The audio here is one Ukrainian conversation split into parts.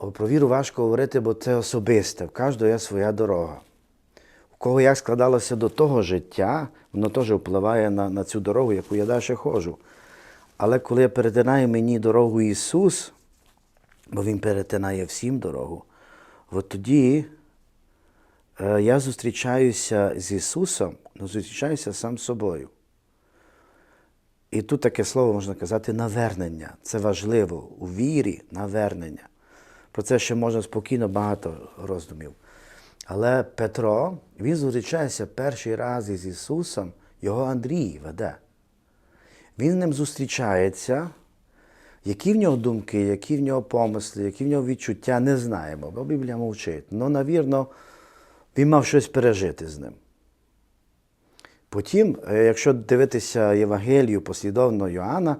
Про віру важко говорити, бо це особисте. В кожного є своя дорога. У кого як складалося до того життя, воно теж впливає на, на цю дорогу, яку я далі ходжу. Але коли перетинає мені дорогу Ісус, бо Він перетинає всім дорогу, от тоді е, я зустрічаюся з Ісусом, але зустрічаюся сам з собою. І тут таке слово можна казати навернення. Це важливо у вірі навернення. Про це ще можна спокійно багато роздумів. Але Петро, він зустрічається перший раз із Ісусом, його Андрій веде. Він з ним зустрічається. Які в нього думки, які в нього помисли, які в нього відчуття, не знаємо, бо Біблія мовчить. Ну, навірно, він мав щось пережити з ним. Потім, е, якщо дивитися Євангелію послідовно Йоанна,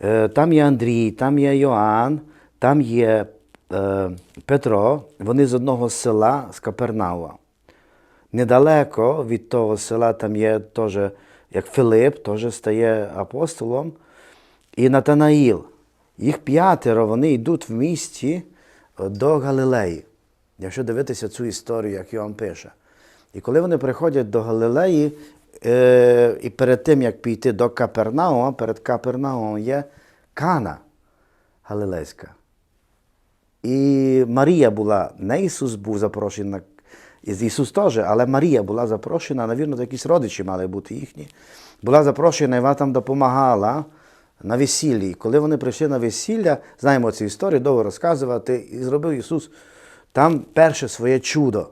е, там є Андрій, там є Йоанн, там є Петро, вони з одного села з Капернауа. Недалеко від того села там є теж, як Филип, теж стає апостолом, і Натанаїл. Їх п'ятеро вони йдуть в місті е, до Галилеї. Якщо дивитися цю історію, як Йоанн пише. І коли вони приходять до Галилеї, е, і перед тим, як піти до Капернаума, перед Капернаумом є Кана Галилейська. І Марія була, не Ісус був запрошений, Ісус теж, але Марія була запрошена, навірно, якісь родичі мали бути їхні. Була запрошена, і вона там допомагала на весіллі. І коли вони прийшли на весілля, знаємо цю історію, довго розказувати, і зробив Ісус там перше своє чудо.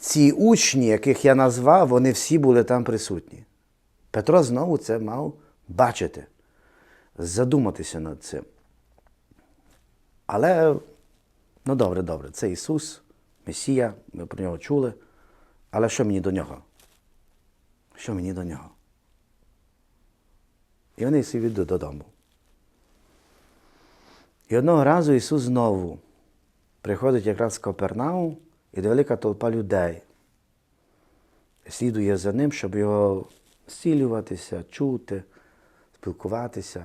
Ці учні, яких я назвав, вони всі були там присутні. Петро знову це мав бачити, задуматися над цим. Але, ну добре, добре, це Ісус, Месія, ми про нього чули. Але що мені до нього? Що мені до нього? І вони всі йдуть додому. І одного разу Ісус знову приходить якраз з Капернаум, і велика толпа людей слідує за ним, щоб його зцілюватися, чути, спілкуватися.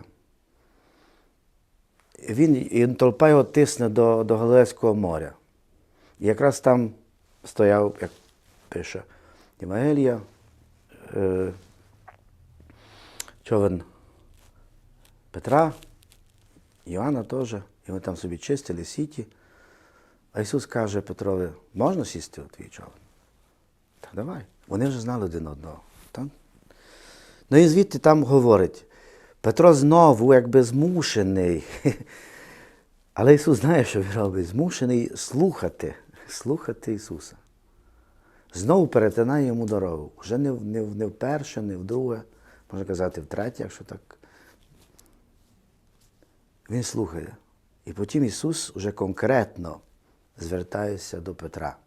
Він, толпа його тисне до, до Галилейського моря. І якраз там стояв, як пише Євангелія, е, човен Петра, Іоанна теж, і вони там собі чистили сіті. А Ісус каже Петрові, можна сісти у твій човен? Так давай. Вони вже знали один одного. Так? Ну і звідти там говорить, Петро знову якби змушений. Але Ісус знає, що він робить, змушений слухати, слухати Ісуса. Знову перетинає йому дорогу. Вже не, не, не вперше, не вдруге, можна казати, втретє, якщо так. Він слухає. І потім Ісус вже конкретно звертається до Петра.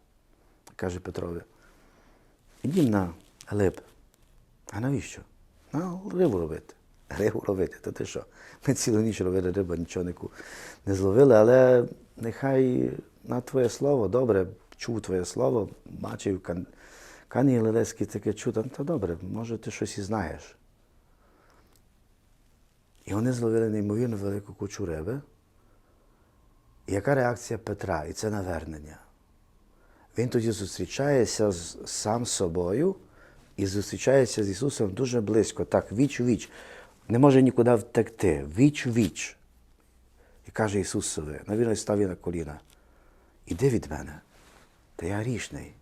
Каже Петрові, ідім на глиб. А навіщо? На рибу робити. Рибу робити. То ти що? Ми цілу ніч робили рибу, нічого не, зловили, але нехай на твоє слово, добре, чув твоє слово, бачив кан... Кані Галилейський таке чув, то добре, може ти щось і знаєш. І вони зловили неймовірно велику кучу риби. І яка реакція Петра? І це навернення. Він тоді зустрічається з сам собою і зустрічається з Ісусом дуже близько, так, віч у віч. Не може нікуди втекти, віч віч. І каже Ісусові, навірно, став він на коліна. Іди від мене. Та я грішний.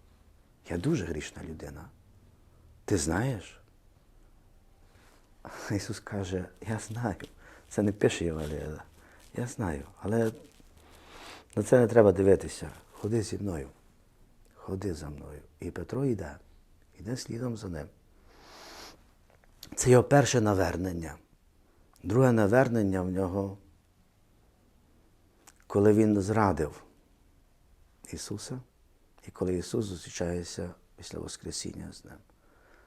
Я дуже грішна людина. Ти знаєш? Ісус каже, я знаю. Це не пише Євангелія. Я знаю, але на це не треба дивитися. Ходи зі мною. Ходи за мною. І Петро йде, йде слідом за ним. Це його перше навернення. Друге навернення в нього, коли він зрадив Ісуса, і коли Ісус зустрічається після Воскресіння з ним.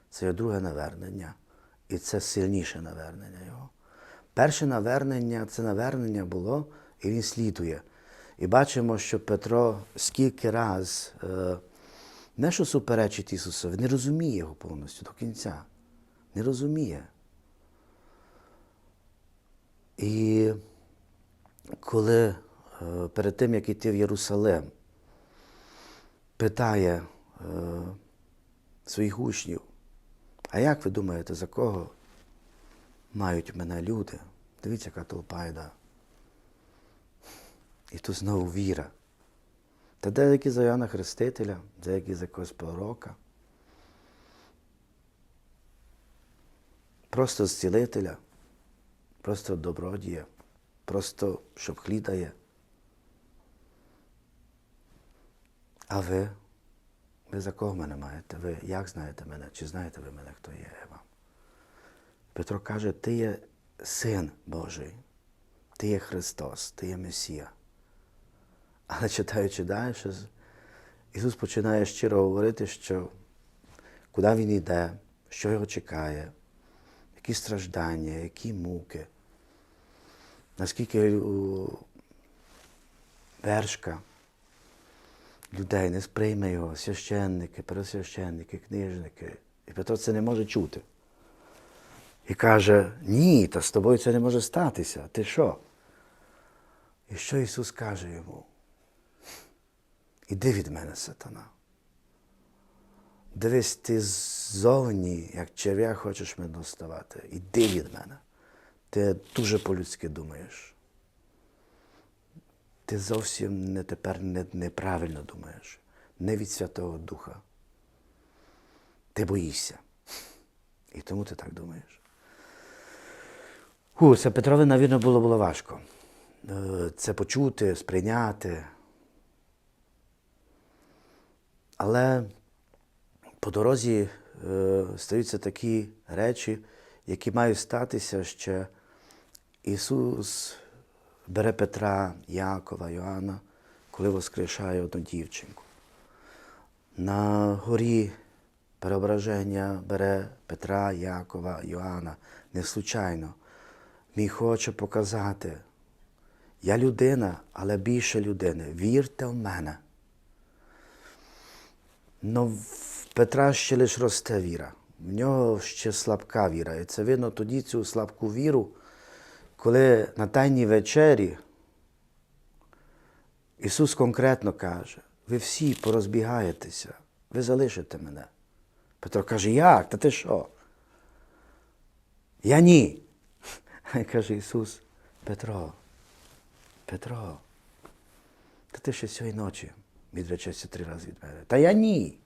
Це його друге навернення, і це сильніше навернення Його. Перше навернення це навернення було, і він слідує. І бачимо, що Петро скільки раз е, не що суперечить Ісусові, не розуміє його повністю до кінця. Не розуміє. І коли е, перед тим, як йти в Єрусалим, питає е, своїх учнів, а як ви думаєте, за кого мають мене люди? Дивіться, яка толпа йде. І тут знову віра. Та деякі за Йоанна Хрестителя, деякі за якогось пророка. Просто зцілителя, просто добродія, просто щоб хлідає. А ви? Ви за кого мене маєте? Ви як знаєте мене? Чи знаєте ви мене, хто є я вам? Петро каже, ти є син Божий, ти є Христос, ти є Месія. Але читаючи далі, Ісус починає щиро говорити, що куди Він йде, що його чекає, які страждання, які муки, наскільки вершка людей не сприйме його, священники, пересвященники, книжники. І Петро це не може чути. І каже, ні, та з тобою це не може статися. Ти що? І що Ісус каже йому? Іди від мене, сатана. Дивись, ти ззовні, як черв'я, хочеш мене доставати. Іди від мене. Ти дуже по-людськи думаєш. Ти зовсім не тепер не, неправильно думаєш. Не від Святого Духа. Ти боїшся. І тому ти так думаєш. Ху, це Петрові, навірно, було, було важко. Е, Це почути, сприйняти. Але по дорозі е, стаються такі речі, які мають статися ще. Ісус бере Петра, Якова, Йоанна, коли воскрешає одну дівчинку. На горі переображення бере Петра, Якова, Йоанна не случайно. Він хоче показати, я людина, але більше людини. Вірте в мене. В Петра ще лише росте віра. В нього ще слабка віра. І це видно тоді цю слабку віру, коли на Тайній вечері Ісус конкретно каже, ви всі порозбігаєтеся, ви залишите мене. Петро каже, як? Та ти що? Я ні. А каже Ісус, Петро, Петро, та ти ще цієї ночі відречешся три рази від мене. Та я ні.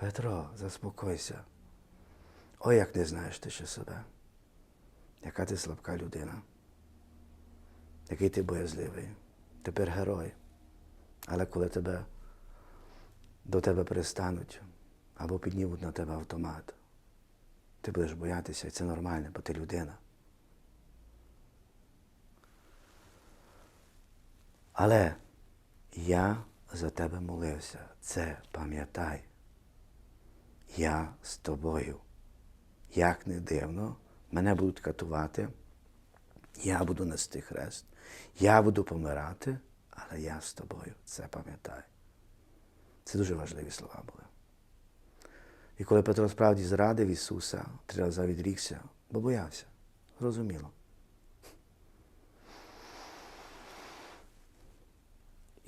Петро, заспокойся. Ой, як не знаєш ти ще себе. Яка ти слабка людина. Який ти боязливий. Тепер герой. Але коли тебе до тебе перестануть або піднімуть на тебе автомат, ти будеш боятися, і це нормально, бо ти людина. Але я за тебе молився. Це пам'ятай. Я з тобою. Як не дивно, мене будуть катувати, я буду нести хрест, я буду помирати, але я з тобою. Це пам'ятай. Це дуже важливі слова були. І коли Петро справді зрадив Ісуса, три рази відрікся, бо боявся. Зрозуміло.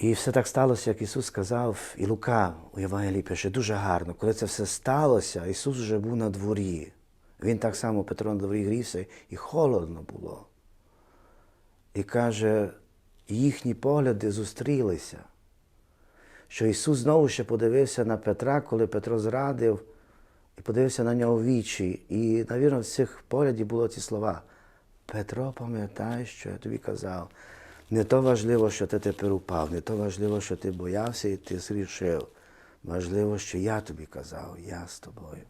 І все так сталося, як Ісус сказав, і Лука у Євангелії пише дуже гарно. Коли це все сталося, Ісус вже був на дворі. Він так само Петро на дворі грівся, і холодно було. І каже, їхні погляди зустрілися. Що Ісус знову ще подивився на Петра, коли Петро зрадив, і подивився на нього в вічі. І, навірно, в цих поглядів було ці слова. Петро, пам'ятай, що я тобі казав. Не то важливо, що ти тепер упав, не то важливо, що ти боявся і ти зрішив. Важливо, що я тобі казав, я з тобою.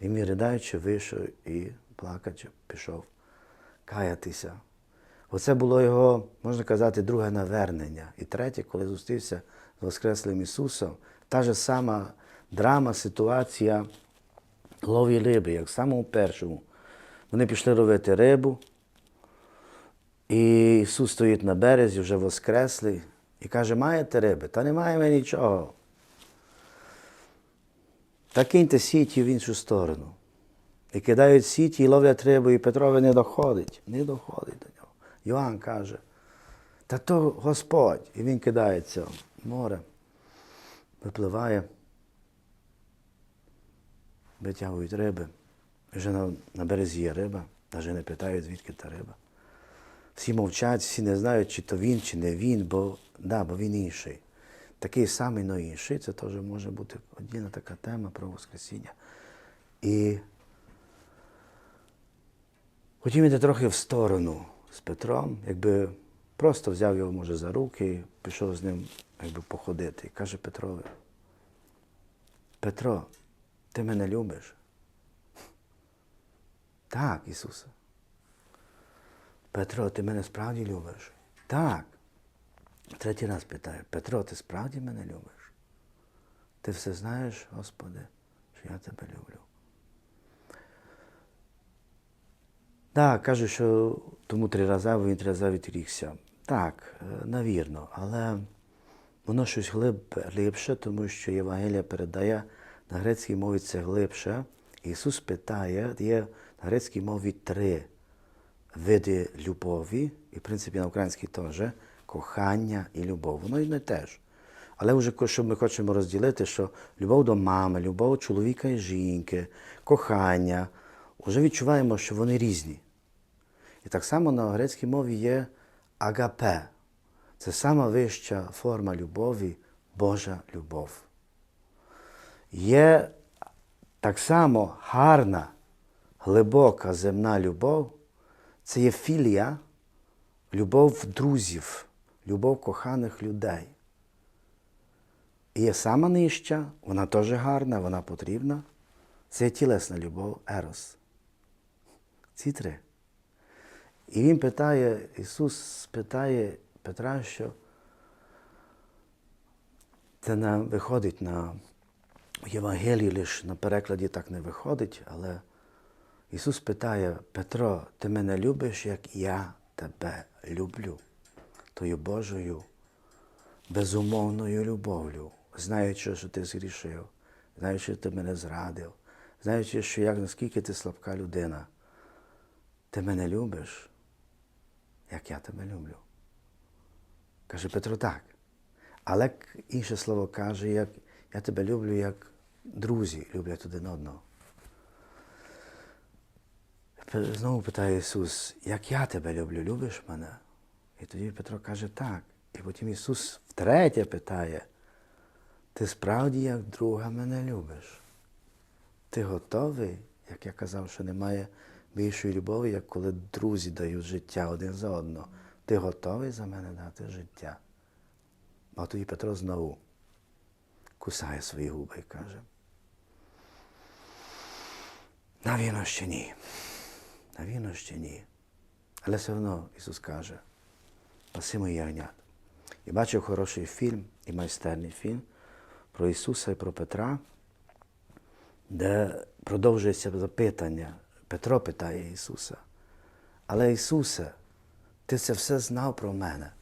І мій ридаючи, вийшов і плакаючи, пішов каятися. Оце було його, можна казати, друге навернення. І третє, коли зустрівся з Воскреслим Ісусом, та ж сама драма, ситуація лові риби, як в самому першому. Вони пішли робити рибу. І Ісус стоїть на березі, вже воскреслий, і каже, маєте риби? Та не маємо нічого. Та киньте сіті в іншу сторону. І кидають сіті і ловлять рибу, і Петрові не доходить. Не доходить до нього. Йоанн каже, Та то Господь. І він кидається в море, випливає, витягують риби. Вже на, на березі є риба, навіть не питають, звідки та риба. Всі мовчать, всі не знають, чи то він, чи не він, бо, да, бо він інший. Такий самий, но інший. Це теж може бути одна така тема про Воскресіння. І хотів іти трохи в сторону з Петром, якби просто взяв його, може, за руки, пішов з ним якби, походити. І каже Петрові, Петро, ти мене любиш? Так, Ісусе. Петро, ти мене справді любиш? Так. Третій раз питаю, Петро, ти справді мене любиш? Ти все знаєш, Господи, що я тебе люблю. Так, каже, що тому три рази, він три рази відрікся. Так, е, навірно, але воно щось глиб, глибше, тому що Євангелія передає на грецькій мові це глибше. Ісус питає, є на грецькій мові три види любові, і в принципі на українській теж кохання і любов. Воно і не теж. Але вже що ми хочемо розділити, що любов до мами, любов чоловіка і жінки, кохання, вже відчуваємо, що вони різні. І так само на грецькій мові є агапе. Це сама вища форма любові, Божа любов. Є так само гарна, глибока земна любов, це є філія, любов друзів, любов коханих людей. І є сама нижча, вона теж гарна, вона потрібна. Це є тілесна любов, ерос. Ці три. І він питає, Ісус питає Петра, що це не виходить на Євангелії, лише на перекладі так не виходить, але Ісус питає, Петро, ти мене любиш, як я тебе люблю, тою Божою безумовною любов'ю, знаючи, що ти згрішив, знаючи, що ти мене зрадив, знаючи, що як наскільки ти слабка людина, ти мене любиш, як я тебе люблю. Каже Петро так. Але інше слово каже, як я тебе люблю, як друзі люблять один одного. Знову питає Ісус, як я тебе люблю, любиш мене? І тоді Петро каже так. І потім Ісус втретє питає, ти справді як друга мене любиш? Ти готовий, як я казав, що немає більшої любові, як коли друзі дають життя один за одного. Ти готовий за мене дати життя? А тоді Петро знову кусає свої губи і каже. Навірно, ще ні. Навірно, ще ні. Але все одно Ісус каже, паси мої ягнят. І бачив хороший фільм і майстерний фільм про Ісуса і про Петра, де продовжується запитання. Петро питає Ісуса. Але Ісусе, ти це все знав про мене.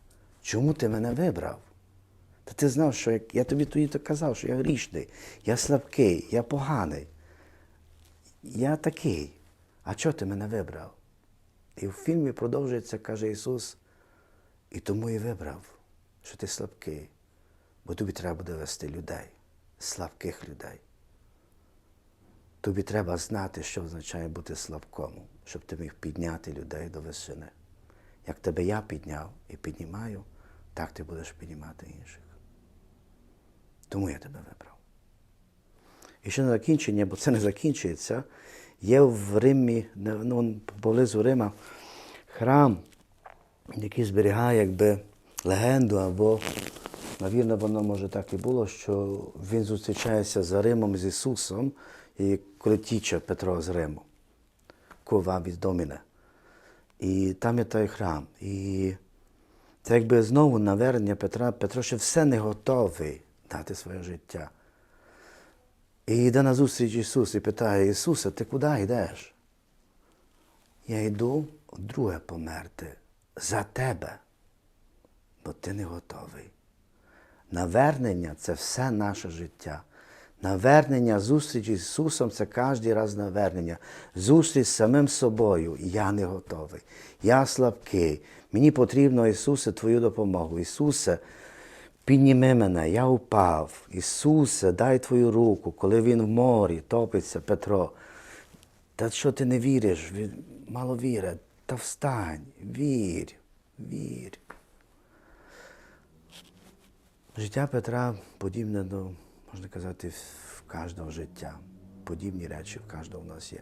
Чому ти мене вибрав? Та ти знав, що як- я тобі тоді казав, що я грішний, я слабкий, я поганий. Я такий. А чого ти мене вибрав? І в фільмі продовжується, каже Ісус, і тому і вибрав, що ти слабкий, бо тобі треба буде вести людей, слабких людей. Тобі треба знати, що означає бути слабком, щоб ти міг підняти людей до висини. Як тебе я підняв і піднімаю, так ти будеш піднімати інших. Тому я тебе вибрав. І ще на закінчення, бо це не закінчується, є в Римі, ну, поблизу Рима, храм, який зберігає якби легенду, або, навірно, воно може так і було, що він зустрічається за Римом з Ісусом, і коли тіче Петро з Риму, від Доміна. І там є той храм. І це якби знову навернення Петра. Петро ще все не готовий дати своє життя. І йде на зустріч Ісус і питає, Ісусе, ти куди йдеш? Я йду вдруге померти за тебе, бо ти не готовий. Навернення це все наше життя. Навернення, зустріч з Ісусом це кожен раз навернення. Зустріч з самим собою. Я не готовий. Я слабкий. Мені потрібно, Ісусе, Твою допомогу. Ісусе, підніми мене, я упав. Ісусе, дай Твою руку, коли Він в морі топиться, Петро. Та що ти не віриш? Мало вірить. Та встань, вір, вір. Життя Петра подібне до, можна казати, в кожного життя. Подібні речі в кожного в нас є.